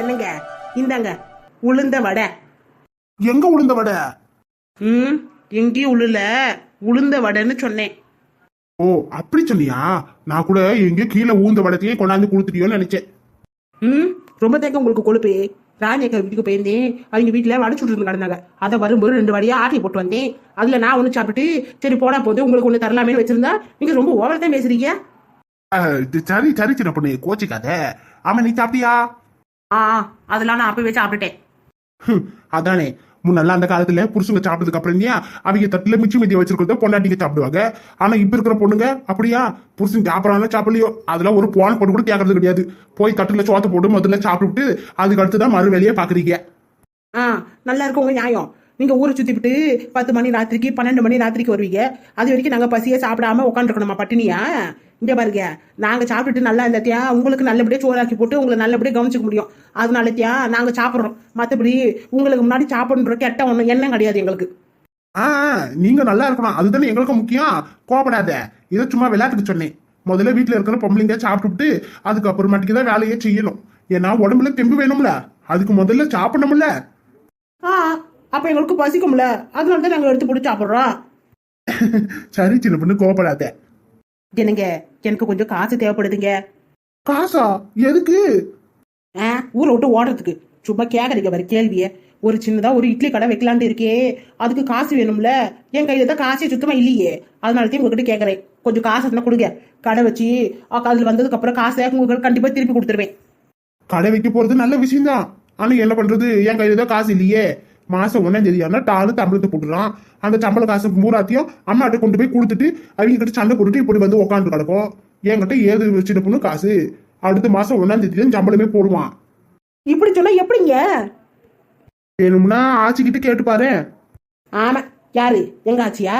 என்னங்க? இந்தாங்க. உளுந்த வடை. எங்க உளுந்த வடை? ம் எங்கேயும் உளுல உளுந்த வடைன்னு சொன்னேன். ஓ அப்படி சொன்னியா நான் கூட எங்க கீழே ஊந்த வடத்தையே கொண்டாந்து கொடுத்துட்டியோன்னு நினைச்சேன். ம் ரொம்ப தேக்க உங்களுக்கு கொழுப்பு. ராணியக்கா வீட்டுக்கு போயிருந்தேன். அவங்க வீட்டில் வடை சுட்டு கிடந்தாங்க. அதை வரும்போது ரெண்டு வடையா ஆட்டி போட்டு வந்தேன். அதில் நான் ஒன்று சாப்பிட்டு சரி போடா போது உங்களுக்கு ஒன்று தரலாமேன்னு வச்சிருந்தா நீங்கள் ரொம்ப ஓவர் தான் பேசுறீங்க. சரி சரி சின்ன பொண்ணு கோச்சிக்காத. ஆமா நீ சாப்பிட்டியா? ஆ அதெல்லாம் நான் அப்பவே சாப்பிட்டுட்டேன். அதானே. முன்னெல்லாம் அந்த காலத்துல புருஷங்க சாப்பிட்டதுக்கு அப்புறம் இல்லையா? அவங்க தட்டுல மிச்சம் மீதியை வச்சிருக்கிறத பொண்டாட்டிங்க சாப்பிடுவாங்க. ஆனா இப்ப இருக்கிற பொண்ணுங்க அப்படியா? புருஷன் சாப்பிடறாங்க சாப்பிடலையோ? அதெல்லாம் ஒரு போன் போட்டு கூட கேட்கறது கிடையாது. போய் தட்டுல சோத்த போட்டு முதல்ல சாப்பிட்டுட்டு அதுக்கு அடுத்து தான் மறு வேலையே பாக்குறீங்க. ஆ நல்லா இருக்கும் உங்க நியாயம். நீங்க ஊரை சுத்திவிட்டு பத்து மணி ராத்திரிக்கு பன்னெண்டு மணி ராத்திரிக்கு வருவீங்க. அது வரைக்கும் நாங்க பசியே சாப்பிடாம உட்காந்துருக்கணுமா பட்டினியா? இங்க பாருங்க நாங்க சாப்பிட்டுட்டு நல்லா இருந்தாத்தியா உங்களுக்கு நல்லபடியா சோறாக்கி போட்டு உங்களை நல்லபடியா கவனிச்சுக்க முடியும். அதனாலத்தியா நாங்க சாப்பிடுறோம். மத்தபடி உங்களுக்கு முன்னாடி சாப்பிடுற கெட்ட ஒண்ணும் எண்ணம் கிடையாது எங்களுக்கு. ஆ நீங்க நல்லா இருக்கணும். அதுதானே எங்களுக்கு முக்கியம். கோபப்படாத. இதை சும்மா விளையாட்டுக்கு சொன்னேன். முதல்ல வீட்டுல இருக்கிற பொம்பளைங்க சாப்பிட்டுட்டு அதுக்கப்புறமாட்டிக்கு தான் வேலையே செய்யணும். ஏன்னா உடம்புல தெம்பு வேணும்ல. அதுக்கு முதல்ல சாப்பிடணும்ல. ஆ அப்ப எங்களுக்கு பசிக்கும்ல. அதனால தான் நாங்க எடுத்து போட்டு சாப்பிடுறோம். சரி சின்ன பொண்ணு கோபப்படாத என்னங்க? எனக்கு கொஞ்சம் காசு தேவைப்படுதுங்க. காசா? எதுக்கு? ஆ ஊரை விட்டு ஓடுறதுக்கு. சும்மா கேக்குறீங்க பாரு கேள்விய. ஒரு சின்னதா ஒரு இட்லி கடை வைக்கலான்ட்டு இருக்கே. அதுக்கு காசு வேணும்ல. என் கையில தான் காசே சுத்தமா இல்லையே. அதனால தான் உங்ககிட்ட கேக்குறேன். கொஞ்சம் காசு இருந்தா கொடுங்க. கடை வச்சு அதுல வந்ததுக்கு அப்புறம் காசை உங்களுக்கு கண்டிப்பா திருப்பி கொடுத்துருவேன். கடை வைக்க போறது நல்ல விஷயம்தான். ஆனா என்ன பண்றது? என் கையில தான் காசு இல்லையே. மாசம் ஒன்னாம் தேதி ஆனா டாலு சம்பளத்தை போட்டுறான் அந்த சம்பள காசு பூராத்தையும் அம்மாட்ட கொண்டு போய் கொடுத்துட்டு அவங்க கிட்ட சண்டை போட்டுட்டு இப்படி வந்து உட்காந்து கிடக்கும். என்கிட்ட ஏது சின்ன பொண்ணு காசு. அடுத்த மாசம் ஒன்னாம் தேதி தான் சம்பளமே போடுவான். இப்படி சொன்னா எப்படிங்க? வேணும்னா ஆச்சிக்கிட்டு கேட்டு பாரு. ஆமா. யாரு? எங்க ஆச்சியா?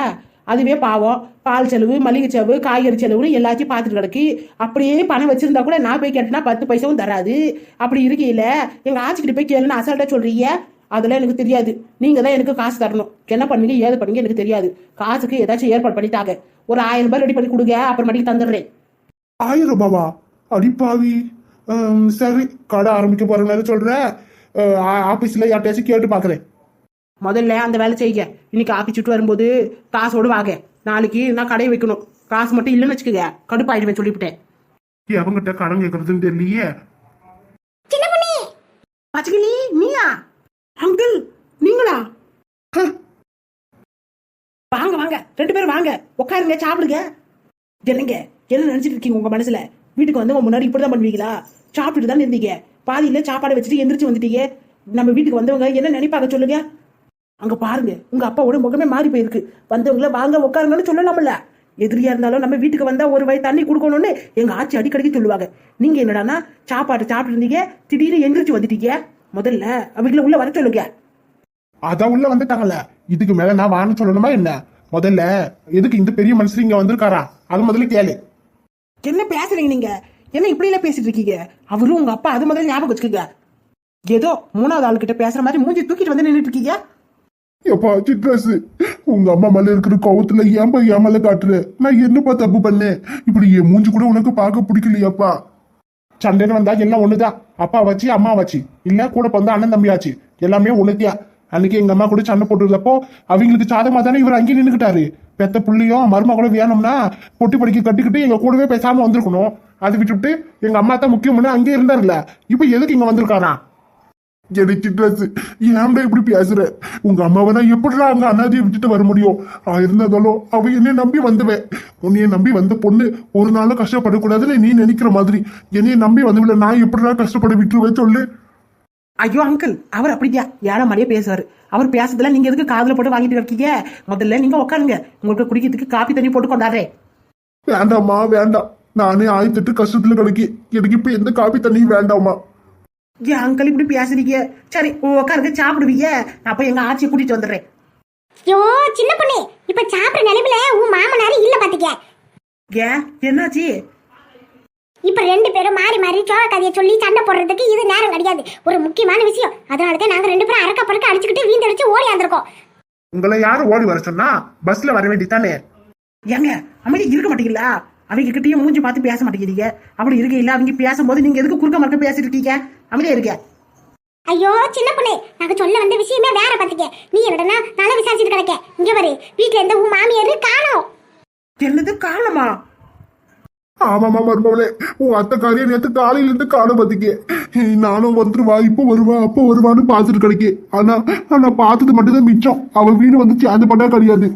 அதுவே பாவம். பால் செலவு மளிகை செலவு காய்கறி செலவுன்னு எல்லாத்தையும் பார்த்துட்டு கிடக்கு. அப்படியே பணம் வச்சிருந்தா கூட நான் போய் கேட்டேன்னா பத்து பைசாவும் தராது. அப்படி இருக்கையில எங்க ஆச்சிக்கிட்ட போய் கேளுன்னு அசால்ட்டா சொல்றீங்க? அதெல்லாம் எனக்கு தெரியாது. நீங்க தான் எனக்கு காசு தரணும். என்ன பண்ணுவீங்க? ஏது பண்ணுவீங்க? எனக்கு தெரியாது. காசுக்கு ஏதாச்சும் ஏற்பாடு பண்ணி தாங்க ஒரு ஆயிரம் ரூபாய் ரெடி பண்ணி கொடுங்க. அப்புறமேட்டுக்கு தந்துடுறேன். ஆயிரம் ரூபாவா? அடிப்பாவி சரி. கடை ஆரம்பிக்க போறேன்னு சொல்ற. ஆபீஸ்ல யார்ட்டையாச்சும் கேட்டு பாக்குறேன். முதல்ல அந்த வேலை செய்யுங்க. இன்னைக்கு ஆஃபீஸ் சுட்டு வரும்போது காசோடு வாங்க. நாளைக்கு நான் கடையை வைக்கணும். காசு மட்டும் இல்லைன்னு வச்சுக்கோங்க. கடுப்பாயிடுவேன் சொல்லிவிட்டேன். எவங்கிட்ட கடன் கேட்கறதுன்னு தெரியலையே பச்சைக்கிளி நீயா அங்கிள் நீங்களா ஹம். வாங்க. ரெண்டு பேரும் வாங்க. உட்காருங்க சாப்பிடுங்க. என்னங்க? என்ன நினைச்சிட்டு இருக்கீங்க உங்க மனசுல? வீட்டுக்கு வந்து முன்னாடி இப்படிதான் பண்ணுவீங்களா? சாப்பிட்டுட்டு தான் இருந்தீங்க. பாதியில சாப்பாடு வச்சுட்டு எந்திரிச்சு வந்துட்டீங்க. நம்ம வீட்டுக்கு வந்தவங்க என்ன நினைப்பாங்க சொல்லுங்க? அங்க பாருங்க. உங்க அப்பாவோட முகமே மாறி போயிருக்கு. வந்தவங்கள வாங்க உட்காருங்கன்னு சொல்லலாம்ல. எதிரியா இருந்தாலும் நம்ம வீட்டுக்கு வந்தா ஒரு வாய் தண்ணி கொடுக்கணும்னு எங்க ஆச்சி அடிக்கடிக்கு சொல்லுவாங்க. நீங்க என்னடானா சாப்பாடு சாப்பிட்டு இருந்தீங்க. திடீர்னு எந்திரிச்சு வந்துட்டீங்க. முதல்ல அவங்கள உள்ள வர சொல்லுங்க. அதான் உள்ள வந்துட்டாங்கல்ல. இதுக்கு மேல நான் வான்னு சொல்லணுமா என்ன? முதல்ல எதுக்கு இந்த பெரிய மனுஷன் இங்க வந்திருக்காரா? அது முதல்ல கேளு. என்ன பேசுறீங்க நீங்க? என்ன இப்படி எல்லாம் பேசிட்டு இருக்கீங்க? அவரும் உங்க அப்பா அது முதல்ல ஞாபகம் வச்சுக்கோங்க. ஏதோ மூணாவது ஆளுகிட்ட பேசுற மாதிரி மூஞ்சி தூக்கிட்டு வந்து நின்னுட்டு இருக்கீங்க. எப்பா சிட்ரஸ் உங்க அம்மா மேல இருக்கிற கோவத்துல ஏன்பா என் மேல காட்டுற? நான் என்னப்பா தப்பு பண்ணேன்? இப்படி என் மூஞ்சி கூட உனக்கு பார்க்க பிடிக்கலையாப்பா. சண்டைன்னு வந்தா எல்லாம் ஒண்ணுதான். அப்பா வச்சு அம்மா வச்சு இல்ல கூட பிறந்த அண்ணன் தம்பி ஆச்சு எல்லாமே ஒண்ணுத்தியா அன்னைக்கு எங்க அம்மா கூட சண்டை போட்டுருந்தப்போ அவங்களுக்கு சாதகமா தானே இவர் அங்கேயே நின்றுக்கிட்டாரு பெத்த புள்ளியும் மருமக கூட வேணும்னா பொட்டி படிக்க கட்டிக்கிட்டு எங்க கூடவே பேசாம வந்திருக்கணும். அதை விட்டுவிட்டு எங்க அம்மா தான் முக்கியம்னு அங்கேயே இருந்தாருல்ல இப்ப எதுக்கு இங்க வந்திருக்காரா? எனக்கு ட்ரெஸ் ஏன்டா இப்படி பேசுற? உங்க அம்மாவை தான் எப்படிடா அங்க அனாதையை விட்டுட்டு வர முடியும்? இருந்ததாலும் அவ என்னை நம்பி வந்தவன் உன்னைய நம்பி வந்த பொண்ணு ஒரு நாளும் கஷ்டப்படக்கூடாதுன்னு நீ நினைக்கிற மாதிரி. என்னைய நம்பி வந்தவில்லை நான் எப்படிடா கஷ்டப்பட விட்டுருவேன் சொல்லு. ஐயோ அங்கிள் அவர் அப்படியா ஏழை மாதிரியே பேசுவாரு அவர் பேசுறதுல நீங்க எதுக்கு காதுல போட்டு வாங்கிட்டு இருக்கீங்க? முதல்ல நீங்க உட்காருங்க. உங்களுக்கு குடிக்கிறதுக்கு காப்பி தண்ணி போட்டு கொண்டாடுறேன். வேண்டாம்மா வேண்டாம். நானே ஆயிரத்தெட்டு கஷ்டத்துல கிடக்கி எனக்கு இப்ப எந்த காபி தண்ணியும் வேண்டாம்மா. ஏன் அங்கிள் இப்படி பேசுறீங்க? சரி உட்காருங்க சாப்பிடுவீங்க. அப்ப எங்க ஆச்சியை கூட்டிட்டு வந்துடுறேன். ஐயோ சின்ன பொண்ணு இப்ப சாப்பிடுற நிலைமையில உன் மாமனார் இல்ல பாத்துக்க. ஏன்? என்னாச்சு? இப்ப ரெண்டு பேரும் மாறி மாறி சோழ கதையை சொல்லி சண்டை போடுறதுக்கு இது நேரம் கிடையாது. ஒரு முக்கியமான விஷயம். அதனாலதான் நாங்க ரெண்டு பேரும் அரக்க பறக்க அடிச்சுக்கிட்டு வீந்தடிச்சு ஓடி வந்திருக்கோம். உங்களை யாரும் ஓடி வர சொன்னா பஸ்ல வர வேண்டித்தானே ஏங்க அமைதி இருக்க மாட்டீங்களா? அவங்க கிட்டயும் மூஞ்சி பார்த்து பேச மாட்டேங்கிறீங்க. அப்படி இருக்கையில அவங்க பேசும்போது நீங்க எதுக்கு குறுக்க மறுக்க பேசிட்டு இருக்கீங்க? அமைதியா இருக்க ஐயோ சின்ன பொண்ணு நாங்க சொல்ல வந்த விஷயமே வேற பாத்துக்க நீ என்னடனா நல்லா விசாரிச்சுட்டு கிடக்க? இங்க பாரு வீட்ல இருந்த உன் மாமியாரு காணோம். என்னது காரணமா ஆமாமா மருமவளே உன் அத்தைக்காரியை நேத்து காலையில இருந்து காண பாத்திக்க. நானும் வந்துருவா இப்போ வருவா அப்போ வருவான்னு பார்த்துட்டு கிடைக்கே. ஆனா ஆனா பார்த்தது மட்டும்தான் மிச்சம். அவ வீடு வந்து சேர்ந்து பண்ணா கிடையாது.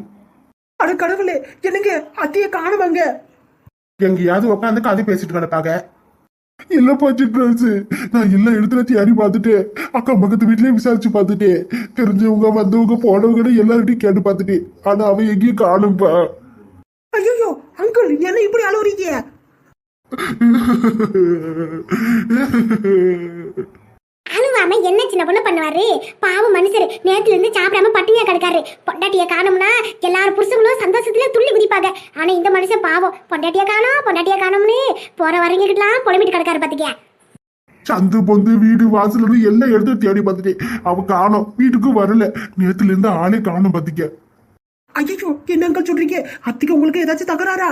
அட கடவுளே என்னங்க? அத்தைய காணுமாங்க எங்கேயாவது உட்காந்து கதை பேசிட்டு கிடப்பாங்க. இல்லப்பா சிட்ரஸ் நான் எல்லா இடத்துல தேடி பார்த்துட்டு அக்கம் பக்கத்து வீட்லயே விசாரிச்சு பார்த்துட்டேன் தெரிஞ்சவங்க வந்தவங்க போனவங்க எல்லார்ட்டையும் கேட்டு பார்த்துட்டேன் ஆனா அவ எங்கேயும் காணும்பா. ஐயோ அங்கிள் என்ன இப்படி அழுவுறீங்க? அழுவாம என்ன சின்ன பொண்ணு பண்ணுவாரு? பாவம் மனுஷர். நேத்துல இருந்து சாப்பிடாம பட்டினியா கிடக்காரு. பொண்டாட்டிய காணோம்னா எல்லாரும் புருஷங்களும் சந்தோஷத்துல துள்ளி குதிப்பாங்க. ஆனா இந்த மனுஷன் பாவம். பொண்டாட்டிய காணோம் பொண்டாட்டிய காணோம்னு போற வரங்கிட்டலாம் புலம்பிட்டு கிடக்காரு பாத்துக்க சந்து பொந்து வீடு வாசல் இருந்து எல்லா இடத்தையும் தேடி பார்த்துட்டேன் அவ காணோம். வீட்டுக்கும் வரல. நேத்துல இருந்து ஆளே காணோம் பாத்திக்க ஐயோ என்ன அங்கிள் சொல்றீங்க? அத்தைக்கு உங்களுக்கு ஏதாச்சும் தகராறா?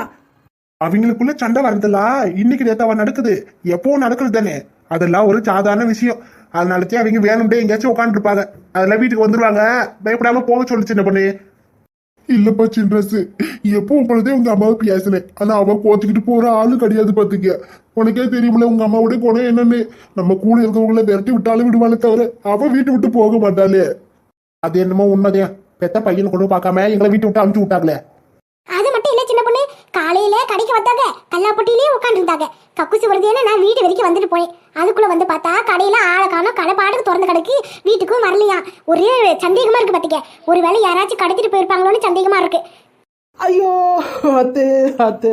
அவங்களுக்குள்ள சண்டை வரதுல? இன்னைக்கு நேத்தாவா நடக்குது. எப்போ நடக்குது தானே? அதெல்லாம் ஒரு சாதாரண விஷயம். அதனாலதான் அவங்க வேணும்டே எங்கேயாச்சும் உட்காந்துருப்பாங்க அதெல்லாம் வீட்டுக்கு வந்துருவாங்க. பயப்படாம போக சொல்லு சின்ன பொண்ணு. இல்லப்பா சின்ரஸ் எப்போ பொழுதே உங்க அம்மாவை பேசினேன். ஆனா அவ கோத்துக்கிட்டு போற ஆளு கிடையாது பாத்துக்க. உனக்கே தெரியுமில்ல உங்க அம்மாவோட குணம் என்னன்னு. நம்ம கூட இருக்கவங்கள விரட்டி விட்டாலும் விடுவாளே தவிர அவ வீட்டு விட்டு போக மாட்டாளே. அது என்னமோ உண்மைதான். பெத்த பையனை கூட பார்க்காம எங்களை வீட்டு விட்டு அனுப்பிச்சு விட்டாங்களே அது மட்டும் இல்ல சின்ன பொண்ணு காலையில கடைக்கு வந்தாங்க. கல்லாப்பட்டியிலேயே உட்காந்துருந்தாங்க கக்குசு வருதுன்னு நான் வீடு வரைக்கும் வந்துட்டு போனேன். அதுக்குள்ள வந்து பார்த்தா கடையில ஆளை காணோம் கடை பாட்டுக்கு திறந்து கிடக்கு. வீட்டுக்கும் வரலையா ஒரே சந்தேகமா இருக்கு பாத்தீங்க. ஒருவேளை யாராச்சும் கடத்திட்டு போயிருப்பாங்களோன்னு சந்தேகமா இருக்கு. ஐயோ அத்து அத்து.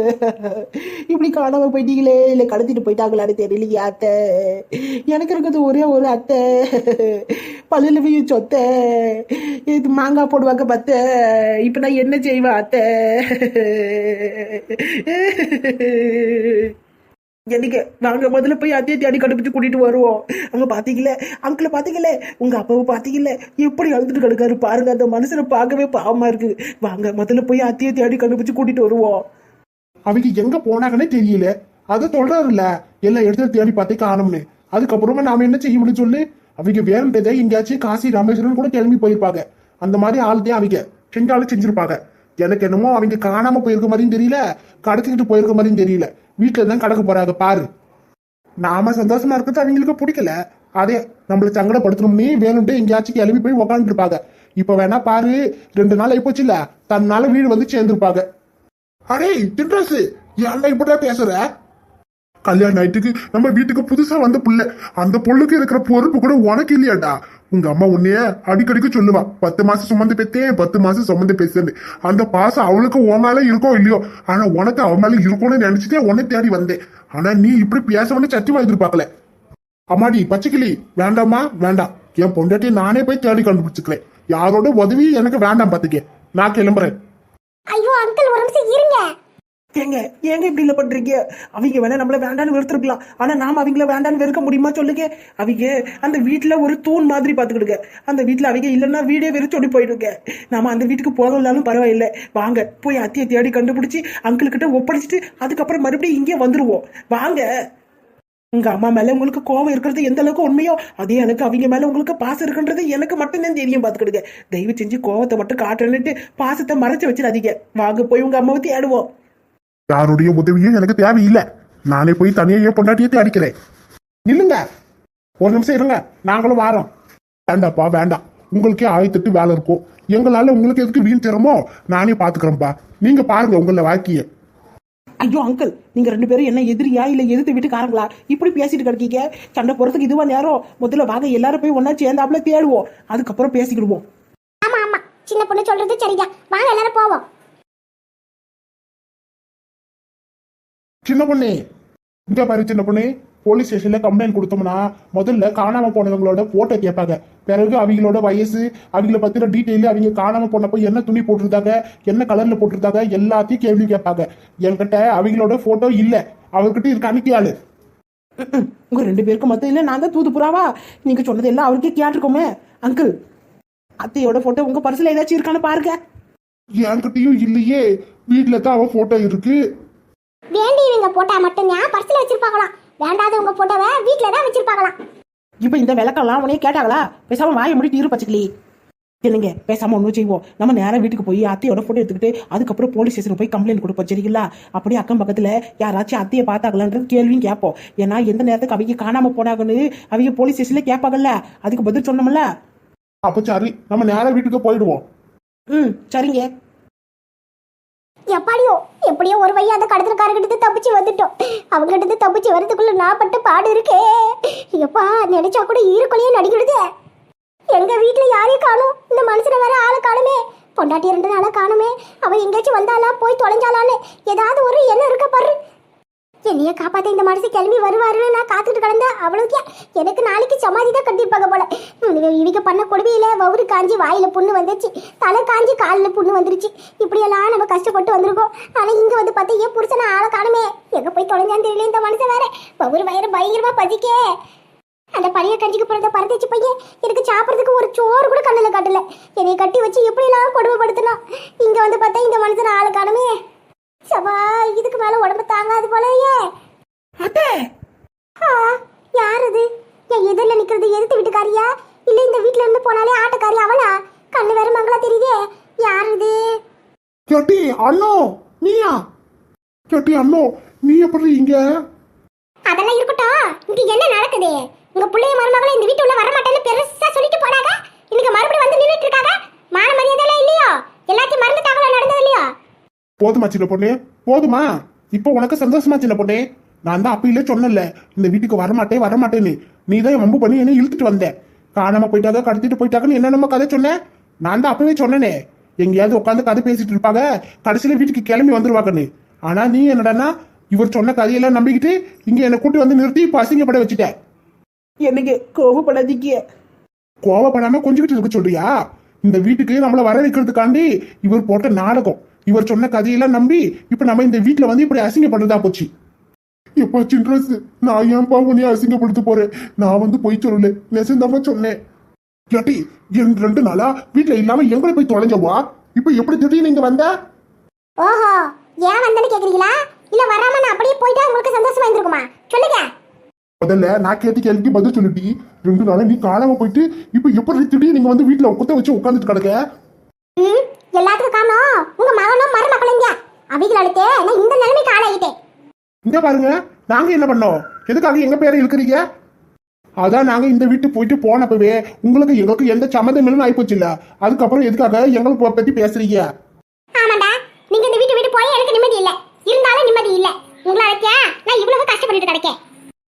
இப்படி காணாம போயிட்டீங்களே? இல்லை கடத்திட்டு போயிட்டாங்களான்னு தெரியலையே அத்தை. எனக்கு இருக்கிறது ஒரே ஒரு அத்தை. பல்லில் போய் சொத்தை. இது மாங்காய் போடுவாங்க பத்த இப்போ நான் என்ன செய்வேன் அத்தை? என்னைக்கு? நாங்க முதல்ல போய் அத்தையை தேடி கண்டுபிடிச்சு கூட்டிட்டு வருவோம். அங்க பாத்தீங்களே அங்கிள பார்த்தீங்களே உங்க அப்பாவை பாத்தீங்களே எப்படி அழுதுட்டு கிடக்காரு பாருங்க. அந்த மனுஷனை பார்க்கவே பாவமா இருக்கு. வாங்க முதல்ல போய் அத்தையை தேடி கண்டுபிடிச்சு கூட்டிட்டு வருவோம். அவங்க எங்க போனாங்கன்னே தெரியல. அதை சொல்றாருல்ல. எல்லா இடத்துல தேடி பார்த்தே காணும்னு. அதுக்கப்புறமா நாம என்ன செய்ய முடியும் சொல்லு? அவங்க வேறதே எங்கேயாச்சும் காசி ராமேஸ்வரன் கூட கிளம்பி போயிருப்பாங்க. அந்த மாதிரி ஆள்தான் அவங்க. செஞ்சாலும் செஞ்சிருப்பாங்க. எனக்கு என்னமோ அவங்க காணாம போயிருக்க மாதிரியும் தெரியல. கடத்திக்கிட்டு போயிருக்க மாதிரியும் தெரியல. வீட்டுல தான் கடக்க போறாங்க பாரு. நாம சந்தோஷமா இருக்கிறது அவங்களுக்கு பிடிக்கல. அதே நம்மள சங்கடப்படுத்தணும்னே வேணும்ட்டு எங்கேயாச்சும் கிளம்பி போய் உக்காந்துட்டு இருப்பாங்க இப்ப வேணா பாரு ரெண்டு நாள் ஆயிப்போச்சுல தன்னால வீடு வந்து சேர்ந்துருப்பாங்க. அடே திண்டாசு ஏன்டா இப்படிதான் பேசுற? கல்யாண நைட்டுக்கு நம்ம வீட்டுக்கு புதுசா வந்த புள்ள. அந்த பொண்ணுக்கு இருக்கிற பொறுப்பு கூட உனக்கு இல்லையாடா. உங்க அம்மா உன்னைய அடிக்கடிக்கு சொல்லுவா. பத்து மாசம் சுமந்து பெத்தேன் பத்து மாசம் சுமந்து பேசுன்னு அந்த பாசம் அவளுக்கு உன் மேல இருக்கோ இல்லையோ? ஆனா உனக்கு அவன் மேல இருக்கும்னு நினைச்சிட்டே உன்னை தேடி வந்தேன். ஆனா நீ இப்படி பேசவனு சத்தியமா எதிர்பார்க்கல அம்மாடி பச்சைக்கிளி. வேண்டாமா வேண்டாம். என் பொண்டாட்டி நானே போய் தேடி கண்டுபிடிச்சுக்கிறேன். யாரோட உதவி எனக்கு வேண்டாம் பாத்துக்கே. நான் கிளம்புறேன். ஐயோ அங்கிள் ஒரு நிமிஷம் இருங்க. ஏங்க ஏங்க இப்படி இல்லை பண்றீங்க? அவங்க வேணா நம்மள வேண்டான்னு வெறுத்துருக்கலாம். ஆனா நாம அவங்கள வேண்டான்னு வெறுக்க முடியுமா சொல்லுங்க? அவங்க அந்த வீட்டுல ஒரு தூண் மாதிரி பாத்துக்கிடுங்க அந்த வீட்டுல அவங்க இல்லைன்னா வீடே வெறிச்சோடி போயிடுங்க. நாம அந்த வீட்டுக்கு போகலாலும் பரவாயில்லை. வாங்க போய் அத்தியை தேடி கண்டுபிடிச்சி அங்கிள் கிட்ட ஒப்படைச்சிட்டு அதுக்கப்புறம் மறுபடியும் இங்கே வந்துருவோம். வாங்க. உங்க அம்மா மேல உங்களுக்கு கோவம் இருக்கிறது எந்த அளவுக்கு உண்மையோ அதே அளவுக்கு அவங்க மேல உங்களுக்கு பாசம் இருக்குன்றது எனக்கு மட்டும்தான் தெரியும் பாத்துக்கிடுங்க தயவு செஞ்சு கோவத்தை மட்டும் காட்டுறேன்னுட்டு பாசத்தை மறைச்சு வச்சிடாதீங்க. வாங்க போய் உங்க அம்மாவை தேடுவோம். யாருடைய உதவியும் எனக்கு தேவையில்லை. நானே போய் தனியாக பொண்டாட்டியே தேடிக்கிறேன். நில்லுங்க. ஒரு நிமிஷம் இருங்க. நாங்களும் வாரோம். வேண்டாப்பா வேண்டாம். உங்களுக்கே ஆயத்தெட்டு வேலை இருக்கும். எங்களால உங்களுக்கு எதுக்கு வீண் தரமோ நானே பாத்துக்கிறேன்ப்பா. நீங்க பாருங்க உங்கள வாக்கிய ஐயோ அங்கிள் நீங்க ரெண்டு பேரும் என்ன எதிரியா இல்ல எதிர்த்து வீட்டுக்காரங்களா? இப்படி பேசிட்டு கிடக்கீங்க? சண்டை போறதுக்கு இதுவா நேரம்? முதல்ல வாங்க எல்லாரும் போய் ஒன்னா சேர்ந்தாப்புல தேடுவோம். அதுக்கப்புறம் பேசிக்கிடுவோம். ஆமா ஆமா. சின்ன பொண்ணு சொல்றது சரியா வாங்க எல்லாரும் போவோம். சின்ன பொண்ணு. இங்க பாரு சின்ன பொண்ணு. போலீஸ் ஸ்டேஷன்ல கம்ப்ளைண்ட் கொடுத்தோம்னா முதல்ல காணாம போனவங்களோட போட்டோ கேட்பாங்க. பிறகு அவங்களோட வயசு அவங்கள பத்தின டீட்டெயில் அவங்க காணாம போனப்போ என்ன துணி போட்டிருந்தாங்க என்ன கலர்ல போட்டிருந்தாங்க எல்லாத்தையும் கேள்வி கேட்பாங்க. என்கிட்ட அவங்களோட போட்டோ இல்ல. அவர்கிட்ட இருக்க அனுப்பியாளு. உங்க ரெண்டு பேருக்கு மத்தியில நான் தான் தூது புறாவா நீங்க சொன்னது எல்லாம் அவருக்கே கேட்டிருக்கோமே அங்கிள் அத்தையோட போட்டோ உங்க பர்சுல ஏதாச்சும் இருக்கான்னு பாருங்க. என்கிட்டயும் இல்லையே. வீட்டுல தான் அவ போட்டோ இருக்கு. வேண்டியவங்க போட்டா மட்டும்தான் பர்ஸ்ல வச்சிருப்பாங்களாம். வேண்டாதவங்க போட்டோவை வீட்ல தான் வச்சிருப்பாங்களாம். இப்ப இந்த விளக்கெல்லாம் உனையே கேட்டாங்களா? பேசாம வாயை முடிட்டு இரு பச்சைக்கிளி என்னங்க பேசாம ஒன்றும் செய்வோம். நம்ம நேரா வீட்டுக்கு போய் அத்தையோட போட்டோ எடுத்துக்கிட்டு அதுக்கப்புறம் போலீஸ் ஸ்டேஷனுக்கு போய் கம்ப்ளைண்ட் கொடுப்போம் சரிங்களா? அப்படியே அக்கம் பக்கத்துல யாராச்சும் அத்தையை பார்த்தாங்களான்றது கேள்வியும் கேட்போம். ஏன்னா எந்த நேரத்துக்கு அவங்க காணாம போனாங்கன்னு அவங்க போலீஸ் ஸ்டேஷன்ல கேட்பாங்கல்ல? அதுக்கு பதில் சொன்னோம்ல அப்ப சரி நம்ம நேரா வீட்டுக்கு போயிடுவோம். ம் சரிங்க. எப்பாடியோ எப்படியோ ஒரு வழியா அந்த கடத்தல்காரங்கிட்ட தப்பிச்சு வந்துட்டோம். அவங்ககிட்ட தப்பிச்சு வரதுக்குள்ள நான் பட்ட பாடு இருக்கே. எப்பா நினைச்சா கூட ஈரக்குலையே நடிக்கிடுதே. எங்க வீட்டுல யாரையும் காணும். இந்த மனுஷனை வேற ஆளை காணுமே. பொண்டாட்டி ரெண்டு நாளா காணுமே. அவன் எங்கேயாச்சும் வந்தாலா போய் தொலைஞ்சாலான்னு ஏதாவது ஒரு எண்ணம் இருக்க பாரு. என்னைய காப்பாத்த இந்த மனுஷன் கிளம்பி வருவாருன்னு நான் காத்துட்டு கிடந்தேன் அவ்வளவுக்கே எனக்கு நாளைக்கு சமாதி தான் கட்டியிருப்பாங்க போல. இவங்க பண்ண கொடுமையில வவுறு காஞ்சி வாயில புண்ணு வந்துச்சு தலை காஞ்சி காலில் புண்ணு வந்துருச்சு. இப்படியெல்லாம் நம்ம கஷ்டப்பட்டு வந்திருக்கோம். ஆனா இங்க வந்து பார்த்தா ஏன் புருஷனை ஆளை காணுமே. எங்க போய் தொலைஞ்சான்னு தெரியல இந்த மனுஷன் வேற. வவுறு வயிறு பயங்கரமா பதிக்கே அந்த பழைய கஞ்சிக்கு பிறந்த பரதேச்சு பையன் எனக்கு சாப்பிட்றதுக்கு ஒரு சோறு கூட கண்ணில் கட்டல. என்னை கட்டி வச்சு எப்படிலாம் கொடுமைப்படுத்தணும் இங்க வந்து பார்த்தா இந்த மனுஷன் ஆளை காணுமே. சபா இதுக்கு மேல உடம்பு தாங்காது போலயே. அத்தை! ஆ, யார் அது என் எதிரில் நிக்கிறது எதிர்த்து வீட்டுக்காரியா? இல்ல இந்த வீட்ல இருந்து போனாலே ஆட்டக்காரி அவளா? கண்ணு வேற மங்களா தெரியுதே. யார் இது கேட்டி அண்ணோ நீயா? கேட்டி அண்ணோ நீ எப்படி இங்க? அதெல்லாம் இருக்கட்டும். இங்க என்ன நடக்குது? உங்க பிள்ளைய மருமகளை இந்த வீட்டு உள்ள வர மாட்டேன்னு பெருசா சொல்லிட்டு போனாங்க? இன்னைக்கு மறுபடியும் வந்து நின்னுட்டு இருக்காங்க? மான மரியாதை எல்லாம் இல்லையோ? எல்லாத்தையும் மறந்துட்டாங்களா நடந்தது இல்லையோ? போதுமா சின்ன பொண்ணு? போதுமா? இப்போ உனக்கு சந்தோஷமா சின்ன பொண்ணே? நான் தான் அப்பயிலே சொன்னல இந்த வீட்டுக்கு வரமாட்டேன் வரமாட்டேன்னு. நீ தான் வம்பு பண்ணி என்ன இழுத்துட்டு வந்த. காணாம போயிட்டாங்க கடத்திட்டு போயிட்டாங்கன்னு என்ன நம்ம கதை சொன்னேன் நான் தான் அப்பவே சொன்னேனே. எங்கேயாவது உட்காந்து கதை பேசிட்டு இருப்பாங்க கடைசியில வீட்டுக்கு கிளம்பி வந்துருவாங்கன்னு ஆனா நீ என்னடான்னா இவர் சொன்ன கதையெல்லாம் நம்பிக்கிட்டு இங்க என்னை கூட்டி வந்து நிறுத்தி இப்ப அசிங்கப்பட வச்சுட்ட. என்னங்க கோவப்படாதீங்க. கோவப்படாம கொஞ்சிக்கிட்டு இருக்க சொல்றியா? இந்த வீட்டுக்கு நம்மள வர வைக்கிறதுக்காண்டி இவர் போட்ட நாடகம். இவர் சொன்ன கதையெல்லாம் நம்பி இப்ப நம்ம இந்த வீட்டுல வந்து இப்படி அசிங்கப்படுறதா போச்சு. எப்பா சின்ரஸ் நான் ஏன்பா உன்னைய அசிங்கப்படுத்த போறேன்? நான் வந்து போய் சொல்லல. நெசந்தாம சொன்னேன். கேட்டி என் ரெண்டு நாளா வீட்டுல இல்லாம எங்களை போய் தொலைஞ்சவா? இப்ப எப்படி திடீர்னு இங்க வந்த? ஓஹோ ஏன் வந்தேன்னு கேக்குறீங்களா? இல்ல வராம நான் அப்படியே போயிட்டா உங்களுக்கு சந்தோஷமா இருந்திருக்குமா? சொல்லுங்க. முதல்ல நான் கேட்டு கேள்விக்கு பதில் சொல்லிட்டி ரெண்டு நாளா நீ காணாம போயிட்டு இப்ப எப்படி திடீர்னு நீங்க வந்து வீட்டுல குத்த வச்சு உட்காந்துட்டு கிடக்க? எல்லாத்துக்கும் காரணம் உங்க மகனும் மருமக்களுங்க அவிகளாலுக்கு நான் இந்த நிலைமைக்கு ஆளாகிட்டேன் இங்க பாருங்க நாங்க என்ன பண்ணோம்? எதுக்காக எங்க பேரை இழுக்கிறீங்க? அதான் நாங்க இந்த வீட்டு போயிட்டு போனப்பவே உங்களுக்கு எங்களுக்கு எந்த சம்மந்தம் ஆயிப்போச்சு இல்ல அதுக்கப்புறம் எதுக்காக எங்களை பத்தி பேசுறீங்க? ஆமாண்டா நீங்க இந்த வீட்டு விட்டு போய் எனக்கு நிம்மதி இல்ல. இருந்தாலும் நிம்மதி இல்ல. உங்களை அழைக்க நான் இவ்வளவு கஷ்டப்பட்டுட்டு கிடக்கேன்.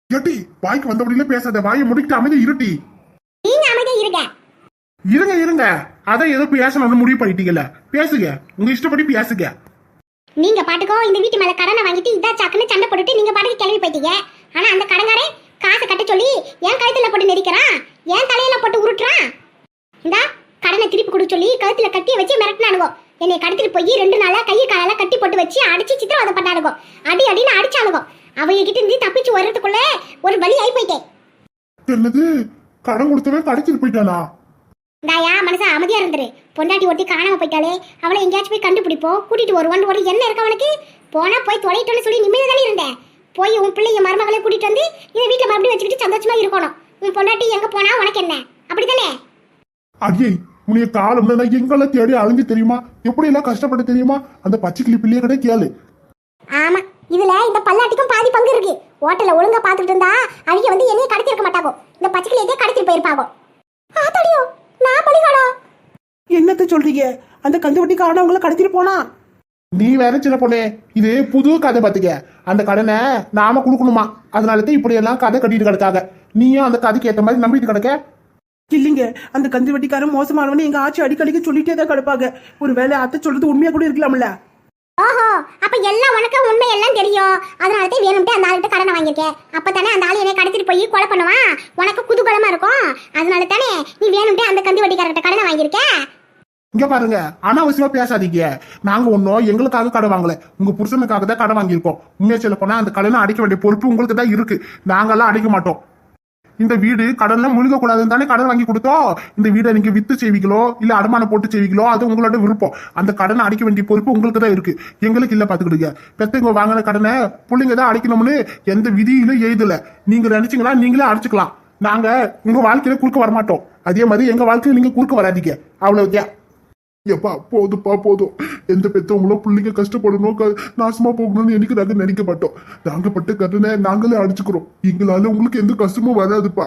ஏட்டி வாய்க்கு வந்தபடியில பேசாத வாயை முடிக்கிட்டு அமைதி இருட்டி. நீங்க அமைதியா இருங்க. இருங்க இருங்க. அதை ஏதோ பேசணும்னு முடிவு பண்ணிட்டீங்கல்ல. பேசுங்க. உங்க இஷ்டப்படி பேசுங்க. நீங்க பாட்டுக்கும் இந்த வீட்டு மேல கடனை வாங்கிட்டு இதா சாக்குன்னு சண்டை போட்டுட்டு நீங்க பாட்டுக்கு கிளம்பி போயிட்டீங்க. ஆனா அந்த கடன்காரன் காசை கட்ட சொல்லி என் கழுத்துல போட்டு நெரிக்கிறான். என் தலையில போட்டு உருட்டுறான். இந்தா கடனை திருப்பி கொடுக்க சொல்லி கழுத்துல கட்டி வச்சு மிரட்டினானுங்க. என்னை கடத்திட்டு போய் ரெண்டு நாளா கையை காலெல்லாம் கட்டி போட்டு வச்சு அடிச்சு சித்திரவதை பண்ணானுங்க. அடி அடின்னு அடிச்சானுங்க. அவங்க கிட்ட இருந்து தப்பிச்சு வர்றதுக்குள்ள ஒரு வழி ஆகி போயிட்டேன் என்னது? கடன் கொடுத்தவன் கடைச்சிட்டு போயிட்டானா? தாயா மனசா அமைதியா இருந்துரு. பொண்டாட்டி ஒட்டி காணாம போயிட்டாலே அவளை எங்கேயாச்சும் போய் கண்டுபிடிப்போம். கூட்டிட்டு வருவான்னு ஒரு என்ன இருக்கு அவனுக்கு போனா போய் தொலைட்டோன்னு சொல்லி நிம்மதி தானே இருந்தேன் போய் உன் பிள்ளைங்க மருமகளை கூட்டிட்டு வந்து இந்த வீட்டுல மறுபடியும் வச்சுக்கிட்டு சந்தோஷமா இருக்கணும். உன் பொண்டாட்டி எங்க போனா உனக்கு என்ன? அப்படிதானே அடியே உன்னைய காலம் நான் எங்கெல்லாம் தேடி அழிஞ்சு தெரியுமா? எப்படி எல்லாம் கஷ்டப்பட்டு தெரியுமா? அந்த பச்சைக்கிளி பிள்ளைய கடை கேளு. ஆமா இதுல இந்த பல்லாட்டிக்கும் பாதி பங்கு இருக்கு. ஹோட்டல்ல ஒழுங்கா பாத்துட்டு இருந்தா அவங்க வந்து என்னைய கடத்திருக்க மாட்டாங்க இந்த பச்சைக்கிளியதே கடத்திட்டு போயிருப்பாங்க ஆத்தாடியோ. நான் பலிகாடா என்னத்த சொல்றீங்க? அந்த கந்து வட்டி காரணவங்கள கடத்திட்டு போனா? நீ வேற சின்ன பொண்ணே இது புது கதை பாத்துக்க. அந்த கடனை நாம கொடுக்கணுமா? அதனால தான் இப்படி எல்லாம் கதை கட்டிட்டு கிடக்காங்க. நீயும் அந்த கதைக்கு ஏத்த மாதிரி நம்பிட்டு கிடக்க? இல்லைங்க. அந்த கந்து வட்டிக்காரன் மோசமானவனு எங்க ஆட்சி அடிக்கடிக்கு சொல்லிட்டே தான் கிடப்பாங்க. ஒருவேளை அத்தை சொல்றது உண்மையா கூட இருக்கலாம்ல? ஓஹோ அப்ப எல்லாம் உனக்கு உண்மை எல்லாம் தெரியும். அதனால தான் வேணும்ட்டு அந்த ஆளுகிட்ட கடனை வாங்கியிருக்கேன். அப்பதானே அந்த ஆளு என்னை கடத்திட்டு போய் கொலை பண்ணுவான் உனக்கு குதூகலமா இருக்கும். அதனால தானே நீ வேணும்ட்டு அந்த கந்தி வட்டிக்காரர்கிட்ட கடனை வாங்கியிருக்க? இங்க பாருங்க அனாவசியமா பேசாதீங்க. நாங்க ஒன்னும் எங்களுக்காக கடை வாங்கல. உங்க புருஷனுக்காக தான் கடை வாங்கியிருக்கோம். உண்மையா சொல்ல போனா அந்த கடனை அடைக்க வேண்டிய பொறுப்பு உங்களுக்கு தான் இருக்கு. நாங்கெல்லாம் அடைக்க மாட்டோம். இந்த வீடு கடன்ல முழுக கூடாதுன்னு தானே கடன் வாங்கி கொடுத்தோம். இந்த வீடை நீங்க வித்து செய்வீங்களோ இல்ல அடமானம் போட்டு செய்வீங்களோ அது உங்களோட விருப்பம். அந்த கடனை அடைக்க வேண்டிய பொறுப்பு உங்களுக்கு தான் இருக்கு. எங்களுக்கு இல்ல பாத்துக்கிடுங்க. பெத்தவங்க வாங்கின கடனை பிள்ளைங்க தான் அடைக்கணும்னு எந்த விதியிலும் எழுதல. நீங்க நினைச்சீங்களா நீங்களே அடைச்சுக்கலாம். நாங்க உங்க வாழ்க்கையில குறுக்க வரமாட்டோம். அதே மாதிரி எங்க வாழ்க்கையில நீங்க குறுக்க வராதீங்க. அவ்வளவுதான். எப்பா போதுப்பா போதும். எந்த பெத்தவங்களும் பிள்ளைங்க கஷ்டப்படணும் நாசமா போகணும்னு எனக்கு நாங்கள் நினைக்க மாட்டோம் நாங்க பட்ட கடனை நாங்களே அடிச்சுக்கிறோம். எங்களால உங்களுக்கு எந்த கஷ்டமும் வராதுப்பா.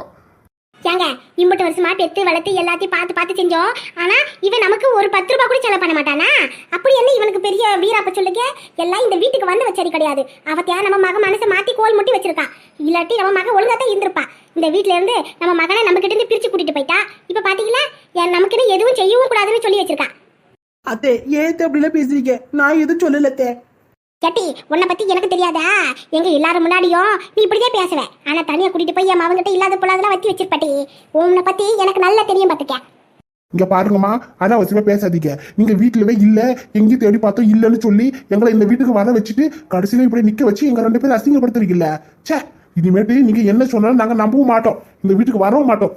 ஏங்க இம்பட்டு வருஷமா பெத்து வளர்த்து எல்லாத்தையும் பார்த்து பார்த்து செஞ்சோம். ஆனா இவன் நமக்கு ஒரு பத்து ரூபாய் கூட செலவு பண்ண மாட்டானா? அப்படி என்ன இவனுக்கு பெரிய வீராப்ப சொல்லுங்க? எல்லாம் இந்த வீட்டுக்கு வந்து வச்சது கிடையாது. அவத்தையா நம்ம மக மனசை மாத்தி கோல் முட்டி வச்சிருக்கா. இல்லாட்டி நம்ம மகன் ஒழுங்கா தான் இருந்திருப்பா. இந்த வீட்ல இருந்து நம்ம மகனை நம்ம கிட்ட இருந்து பிரிச்சு கூட்டிட்டு போயிட்டா. இப்ப பாத்தீங்களா? என் நமக்குன்னு எதுவும் செய்யவும் கூடாதுன்னு சொல்லி வச்சிருக்கா. அத்தே ஏத்து அப்படிலாம் பேசுறீங்க? நான் எதுவும் சொல்லல அத்தே. கேட்டி உன்னை பத்தி எனக்கு தெரியாதா? எங்க எல்லாரும் முன்னாடியும் நீ இப்படியே பேசுவ. ஆனா தனியா கூட்டிட்டு போய் என் அவங்கிட்ட இல்லாத பொல்லாதெல்லாம் வச்சு வச்சிருப்பாட்டி. உன்னை பத்தி எனக்கு நல்லா தெரியும் பாத்துக்க. இங்க பாருங்கம்மா அனாவசியமா பேசாதீங்க. நீங்க வீட்டுலவே இல்ல எங்கேயும் தேடி பார்த்தோம் இல்லைன்னு சொல்லி எங்களை இந்த வீட்டுக்கு வர வச்சுட்டு கடைசியில இப்படி நிக்க வச்சு எங்க ரெண்டு பேரும் அசிங்கப்படுத்துறீங்கல்ல? ச்சே இனிமேட்டு நீங்க என்ன சொன்னாலும் நாங்க நம்பவும் மாட்டோம். இந்த வீட்டுக்கு வரவும் மாட்டோம்.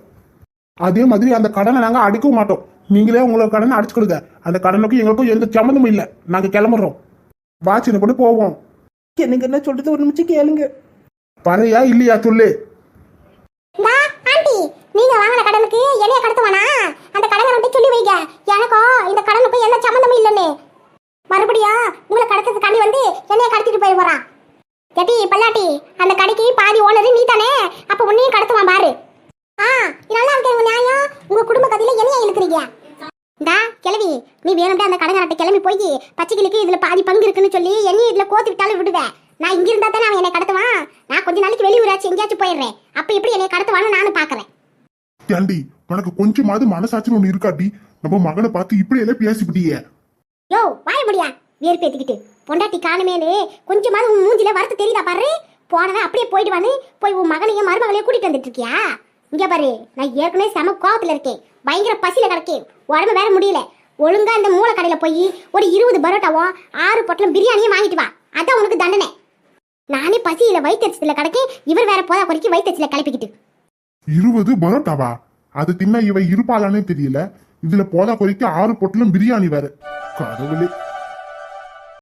அதே மாதிரி அந்த கடனை நாங்க அடிக்கவும் மாட்டோம். நீங்களே உங்களோட கடனை அடிச்சுக்கிடுங்க அந்த கடனுக்கும் எங்களுக்கும் எந்த சம்மந்தமும் இல்லை. நாங்க கிளம்புறோம். வா சின்ன பொண்ணு போவோம். எனக்கு என்ன சொல்றது? ஒரு நிமிஷம் கேளுங்க. வரையா இல்லையா சொல்லு. நீங்க வாங்கின கடனுக்கு என்னைய கடத்துவானா? அந்த கடனை மட்டும் சொல்லி வைங்க. எனக்கும் இந்த கடனுக்கும் எந்த சம்மந்தமும் இல்லைன்னு. மறுபடியும் உங்களை கடத்துறதுக்காண்டி வந்து என்னைய கடத்திட்டு போய் போறான் எட்டி பல்லாட்டி அந்த கடைக்கு பாதி ஓனர் நீ தானே அப்ப உன்னையும் கடத்துவான் பாரு. ஆ நல்லா இருக்கு உங்க நியாயம். உங்க குடும்ப கதையில என்னைய இழுக்கிறீங்க? டா கிளவி நீ வேணும்டா அந்த கடைக்காரட்ட கிளம்பி போய் பச்சைக்கிளிக்கு இதுல பாதி பங்கு இருக்குன்னு சொல்லி என்னையும் இதுல கோத்து விட்டாலும் விடுவேன் நான் இங்க இருந்தா தானே அவன் என்னை கடத்துவான்? நான் கொஞ்ச நாளைக்கு வெளியூராச்சு எங்கேயாச்சும் போயிடுறேன். அப்ப எப்படி என்னை கடத்துவான்னு நானும் பாக்குறேன். ஏண்டி உனக்கு கொஞ்சமாவது மனசாட்சின்னு ஒண்ணு இருக்காட்டி நம்ம மகனை பார்த்து இப்படி எல்லாம் பேசிவிட்டியே. யோ வாய முடியா? வேறு பேத்திக்கிட்டு பொண்டாட்டி காணுமேனு கொஞ்சமாவது உன் மூஞ்சில வரத்து தெரியுதா பாரு? போனவன் அப்படியே போயிடுவான்னு போய் உன் மகனையும் மருமகளையும் கூட்டிட்டு வந்துட்டு இருக்கியா? இங்க பாரு நான் ஏற்கனவே செம கோபத்துல இருக்கேன். பயங்கர பசியில கிடக்கேன். உடம்பு வேற முடியல. ஒழுங்கா இந்த மூளை கடையில போய் ஒரு இருபது பரோட்டாவும் ஆறு பொட்டலம் பிரியாணியும் வாங்கிட்டு வா. அதான் உனக்கு தண்டனை. நானே பசியில வயிற்றுல கிடக்கேன். இவர் வேற போதா குறைக்கு வயிற்றுல கிளப்பிக்கிட்டு. இருபது பரோட்டாவா? அது தின்ன இவ இருப்பாளானே தெரியல. இதுல போதா குறைக்கு ஆறு பொட்டலும் பிரியாணி வேற. கடவுளே.